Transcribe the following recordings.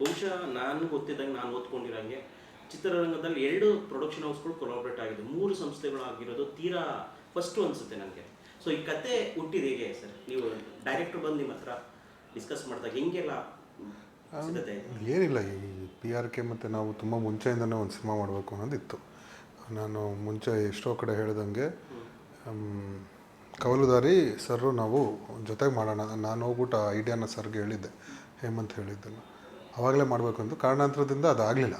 ಬಹುಶಃ ನಾನು ಗೊತ್ತಿದ್ದಂಗೆ ನಾನು ಓದ್ಕೊಂಡಿರೋಂಗೆ ಚಿತ್ರರಂಗದಲ್ಲಿ ಎರಡು ಪ್ರೊಡಕ್ಷನ್ ಹೌಸ್ಗಳು ಕೊಲಾಬ್ರೇಟ್ ಆಗಿದೆ ಮೂರು ಸಂಸ್ಥೆಗಳು ಆಗಿರೋದು ತೀರಾ ಫಸ್ಟು ಅನಿಸುತ್ತೆ ನನಗೆ. ಸೊ ಈ ಕತೆ ಹುಟ್ಟಿದ ಹೇಗೆ ಸರ್? ನೀವು ಡೈರೆಕ್ಟರ್ ಬಂದು ನಿಮ್ಮ ಹತ್ರ ಡಿಸ್ಕಸ್ ಮಾಡಿದಾಗ ಹೆಂಗೆಲ್ಲ? ಏನಿಲ್ಲ ಈ ಪಿ ಆರ್ ಕೆ ಮತ್ತು ನಾವು ತುಂಬ ಮುಂಚೆಯಿಂದನೇ ಒಂದು ಸಿನಿಮಾ ಮಾಡಬೇಕು ಅನ್ನೋದಿತ್ತು. ನಾನು ಮುಂಚೆ ಎಷ್ಟೋ ಕಡೆ ಹೇಳ್ದಂಗೆ ಕವಲುದಾರಿ ಸರ್ರು ನಾವು ಜೊತೆಗೆ ಮಾಡೋಣ. ನಾನು ಹೋಗ್ಬಿಟ್ಟು ಆ ಐಡಿಯಾನ ಸರ್ಗೆ ಹೇಳಿದ್ದೆ ಹೇಮಂತ್ ಹೇಳಿದ್ದೆಲ್ಲ ಆವಾಗಲೇ ಮಾಡಬೇಕು ಅಂತ ಕಾರಣಾಂತರದಿಂದ ಅದಾಗಲಿಲ್ಲ.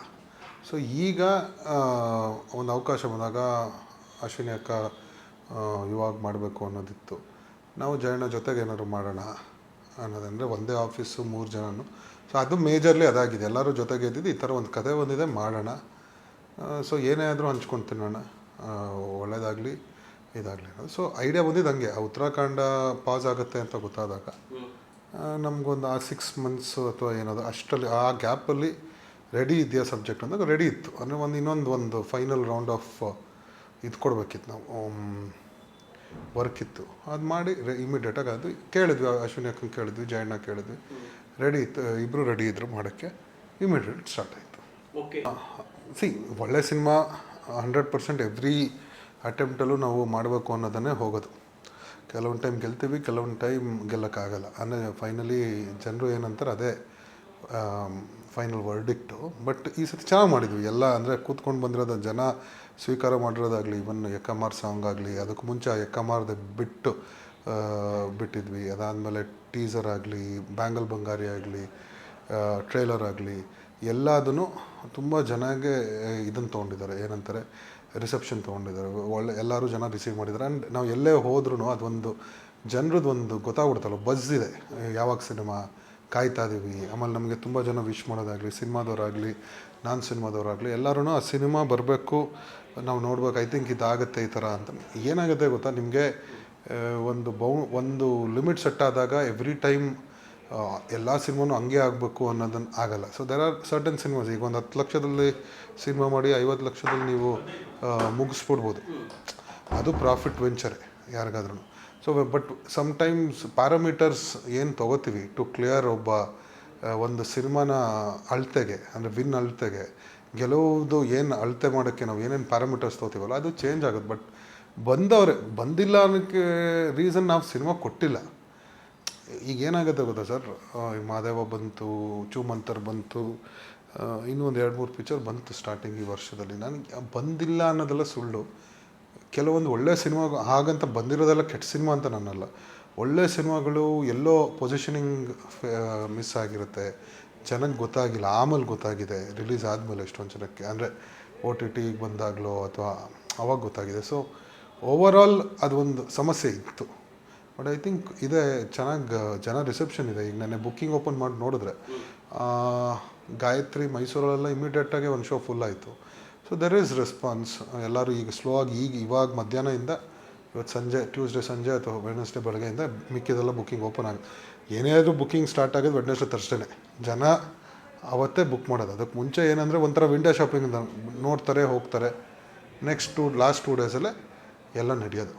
ಸೊ ಈಗ ಒಂದು ಅವಕಾಶ ಬಂದಾಗ ಅಶ್ವಿನಿ ಅಕ್ಕ ಇವಾಗ ಮಾಡಬೇಕು ಅನ್ನೋದಿತ್ತು. ನಾವು ಜಯಣ್ಣ ಜೊತೆಗೆ ಏನಾದರೂ ಮಾಡೋಣ ಅನ್ನೋದಂದರೆ ಒಂದೇ ಆಫೀಸು ಮೂರು ಜನನು. ಸೊ ಅದು ಮೇಜರ್ಲಿ ಅದಾಗಿದೆ. ಎಲ್ಲರೂ ಜೊತೆಗೆ ಇದ್ದಿದ್ದು ಈ ಥರ ಒಂದು ಕತೆ ಬಂದಿದೆ ಮಾಡೋಣ. ಸೊ ಏನೇ ಆದರೂ ಹಂಚ್ಕೊಂಡು ತಿನ್ನೋಣ. ಆ, ಒಳ್ಳೇದಾಗಲಿ ಇದಾಗಲಿ ಸೊ ಐಡಿಯಾ ಬಂದಿದ್ದು ಹಂಗೆ ಉತ್ತರಾಖಂಡ ಪಾಸ್ ಆಗುತ್ತೆ ಅಂತ ಗೊತ್ತಾದಾಗ. ನಮಗೊಂದು ಆ ಸಿಕ್ಸ್ ಮಂತ್ಸ್ ಅಥವಾ ಏನದು ಅಷ್ಟರಲ್ಲಿ ಆ ಗ್ಯಾಪಲ್ಲಿ ರೆಡಿ ಇದೆಯಾ ಸಬ್ಜೆಕ್ಟ್ ಅಂದಾಗ ರೆಡಿ ಇತ್ತು. ಅಂದರೆ ಒಂದು ಇನ್ನೊಂದು ಒಂದು ಫೈನಲ್ ರೌಂಡ್ ಆಫ್ ಇದು ಕೊಡಬೇಕಿತ್ತು ನಾವು. ವರ್ಕ್ ಇತ್ತು. ಅದು ಮಾಡಿ ಇಮಿಡಿಯೇಟಾಗಿ ಅದು ಕೇಳಿದ್ವಿ. ಅಶ್ವಿನಿ ಅಕ್ಕನ ಕೇಳಿದ್ವಿ ಜಯಣ್ಣ ಕೇಳಿದ್ವಿ. ರೆಡಿ ಇತ್ತು ಇಬ್ಬರು ರೆಡಿ ಇದ್ದರು ಮಾಡೋಕ್ಕೆ. ಇಮಿಡಿಯೇಟ್ ಸ್ಟಾರ್ಟ್ ಆಯಿತು. ಓಕೆ ಸಿ ಒಳ್ಳೆ ಸಿನಿಮಾ ಹಂಡ್ರೆಡ್ ಪರ್ಸೆಂಟ್ ಎವ್ರಿ ಅಟೆಂಪ್ಟಲ್ಲೂ ನಾವು ಮಾಡಬೇಕು ಅನ್ನೋದನ್ನೇ ಹೋಗೋದು. ಕೆಲವೊಂದು ಟೈಮ್ ಗೆಲ್ತೀವಿ, ಕೆಲವೊಂದು ಟೈಮ್ ಗೆಲ್ಲಕ್ಕಾಗಲ್ಲ. ಅಂದರೆ ಫೈನಲಿ ಜನರು ಏನಂತಾರೆ, ಅದೇ ಫೈನಲ್ ವರ್ಡಿಕ್ಟು ಬಟ್ ಈ ಸತಿ ಚೆನ್ನಾಗಿ ಮಾಡಿದ್ವಿ. ಎಲ್ಲ ಅಂದರೆ ಕೂತ್ಕೊಂಡು ಬಂದಿರೋದು ಜನ ಸ್ವೀಕಾರ ಮಾಡಿರೋದಾಗಲಿ ಇವನ್ ಎಕ್ಕಮಾರ್ ಸಾಂಗ್ ಆಗಲಿ, ಅದಕ್ಕೆ ಮುಂಚೆ ಆ ಎಕ್ಕಮಾರ್ದೆ ಬಿಟ್ಟು ಬಿಟ್ಟಿದ್ವಿ. ಅದಾದಮೇಲೆ ಟೀಸರ್ ಆಗಲಿ ಬ್ಯಾಂಗಲ್ ಬಂಗಾರಿ ಆಗಲಿ ಟ್ರೇಲರ್ ಆಗಲಿ ಎಲ್ಲದನ್ನು ತುಂಬ ಜನಗೆ ಇದನ್ನು ತೊಗೊಂಡಿದ್ದಾರೆ. ಏನಂತಾರೆ ರಿಸೆಪ್ಷನ್ ತೊಗೊಂಡಿದ್ದಾರೆ. ಒಳ್ಳೆ, ಎಲ್ಲರೂ ಜನ ರಿಸೀವ್ ಮಾಡಿದ್ದಾರೆ. ಆ್ಯಂಡ್ ನಾವು ಎಲ್ಲೇ ಹೋದ್ರೂ ಅದೊಂದು ಜನರದ್ದು ಒಂದು ಗೊತ್ತಾಗ್ಬಿಡುತ್ತಲ್ಲ ಬಸ್ ಇದೆ. ಯಾವಾಗ ಸಿನಿಮಾ ಕಾಯ್ತಾ ಇದ್ದೀವಿ ಆಮೇಲೆ ನಮಗೆ ತುಂಬ ಜನ ವಿಶ್ ಮಾಡೋದಾಗಲಿ, ಸಿನಿಮಾದವರಾಗಲಿ, ನಾನ್ ಸಿನಿಮಾದವರಾಗಲಿ ಎಲ್ಲರೂ ಆ ಸಿನಿಮಾ ಬರಬೇಕು. ನಾವು ನೋಡ್ಬೇಕು ಐ ಥಿಂಕ್ ಇದಾಗುತ್ತೆ ಈ ಥರ ಅಂತ. ಏನಾಗುತ್ತೆ ಗೊತ್ತಾ? ನಿಮಗೆ ಒಂದು ಬೌ, ಒಂದು ಲಿಮಿಟ್ ಸೆಟ್ ಆದಾಗ ಎವ್ರಿ ಟೈಮ್ ಎಲ್ಲ ಸಿನಿಮಾನು ಹಂಗೆ ಆಗಬೇಕು ಅನ್ನೋದನ್ನು ಆಗಲ್ಲ. So there are certain cinemas, ಈಗ ಒಂದು ಹತ್ತು ಲಕ್ಷದಲ್ಲಿ ಸಿನಿಮಾ ಮಾಡಿ ಐವತ್ತು ಲಕ್ಷದಲ್ಲಿ ನೀವು ಮುಗಿಸ್ಬಿಡ್ಬೋದು. ಅದು ಪ್ರಾಫಿಟ್ ವೆಂಚರೇ ಯಾರಿಗಾದ್ರೂ ಸೊ ಬಟ್ ಸಮ್ಟೈಮ್ಸ್ ಪ್ಯಾರಾಮೀಟರ್ಸ್ ಏನು ತೊಗೋತೀವಿ? ಟು ಕ್ಲಿಯರ್ ಒಬ್ಬ ಒಂದು ಸಿನಿಮಾನ ಅಳತೆಗೆ, ಅಂದರೆ ವಿನ್ ಅಳತೆಗೆ, ಗೆಲುವುದು ಏನು ಅಳತೆ ಮಾಡೋಕ್ಕೆ ನಾವು ಏನೇನು ಪ್ಯಾರಾಮೀಟರ್ಸ್ ತೊಗೋತೀವಲ್ಲ, ಅದು ಚೇಂಜ್ ಆಗುತ್ತೆ. ಬಟ್ ಬಂದವ್ರೆ, ಬಂದಿಲ್ಲ ಅನ್ನೋಕ್ಕೆ ರೀಸನ್ ನಾವು ಸಿನಿಮಾ ಕೊಟ್ಟಿಲ್ಲ. ಈಗ ಏನಾಗುತ್ತೆ ಗೊತ್ತಾ ಸರ್? ಮಾದೇವ ಬಂತು, ಚೂಮಂತರ್ ಬಂತು ಇನ್ನೂ ಒಂದು ಎರಡು ಮೂರು ಪಿಕ್ಚರ್ ಬಂತು ಸ್ಟಾರ್ಟಿಂಗ್ ಈ ವರ್ಷದಲ್ಲಿ. ನನಗೆ ಬಂದಿಲ್ಲ ಅನ್ನೋದೆಲ್ಲ ಸುಳ್ಳು. ಕೆಲವೊಂದು ಒಳ್ಳೆ ಸಿನಿಮಾ ಹಾಗಂತ ಬಂದಿರೋದೆಲ್ಲ ಕೆಟ್ಟ ಸಿನಿಮಾ ಅಂತ ನನ್ನಲ್ಲ. ಒಳ್ಳೆ ಸಿನಿಮಾಗಳು ಎಲ್ಲೋ ಪೊಸಿಷನಿಂಗ್ ಮಿಸ್ ಆಗಿರುತ್ತೆ. ಚೆನ್ನಾಗಿ ಗೊತ್ತಾಗಿಲ್ಲ, ಆಮೇಲೆ ಗೊತ್ತಾಗಿದೆ ರಿಲೀಸ್ ಆದಮೇಲೆ ಎಷ್ಟೊಂದು ಜನಕ್ಕೆ. ಅಂದರೆ ಓ ಟಿ ಟಿಗೆ ಬಂದಾಗಲೋ ಅಥವಾ ಅವಾಗ ಗೊತ್ತಾಗಿದೆ. ಸೊ ಓವರಾಲ್ ಅದೊಂದು ಸಮಸ್ಯೆ ಇತ್ತು. ಬಟ್ ಐ ಥಿಂಕ್ ಇದೆ ಚೆನ್ನಾಗಿ ಜನ ರಿಸೆಪ್ಷನ್ ಇದೆ. ಈಗ ನೆನ್ನೆ ಬುಕ್ಕಿಂಗ್ ಓಪನ್ ಮಾಡಿ ನೋಡಿದ್ರೆ ಗಾಯತ್ರಿ ಮೈಸೂರಲ್ಲೆಲ್ಲ ಇಮಿಡಿಯೇಟಾಗಿ ಒಂದು ಶೋ ಫುಲ್ ಆಯಿತು. ಸೊ ದೆರ್ ಈಸ್ ರೆಸ್ಪಾನ್ಸ್ ಎಲ್ಲರೂ ಈಗ ಸ್ಲೋ ಆಗಿ, ಈಗ ಇವಾಗ ಮಧ್ಯಾಹ್ನದಿಂದ ಇವತ್ತು ಸಂಜೆ ಟ್ಯೂಸ್ಡೇ ಸಂಜೆ ಅಥವಾ ವೆಡ್ನೆಸ್ಡೇ ಬೆಳಗ್ಗೆಯಿಂದ ಮಿಕ್ಕಿದೆಲ್ಲ ಬುಕ್ಕಿಂಗ್ ಓಪನ್ ಆಗುತ್ತೆ ಏನೇ ಆದರೂ ಬುಕ್ಕಿಂಗ್ ಸ್ಟಾರ್ಟ್ ಆಗೋದು ವೆಡ್ನೆಸ್ಡೇ ತರ್ಸ್ಡೇನೆ ಜನ ಅವತ್ತೇ ಬುಕ್ ಮಾಡೋದು. ಅದಕ್ಕೆ ಮುಂಚೆ ಏನಂದರೆ ಒಂಥರ ವಿಂಡೋ ಶಾಪಿಂಗ್ ನೋಡ್ತಾರೆ, ಹೋಗ್ತಾರೆ. ನೆಕ್ಸ್ಟ್ ಟು ಲಾಸ್ಟ್ ಟೂ ಡೇಸಲ್ಲೇ ಎಲ್ಲ ನಡೆಯೋದು.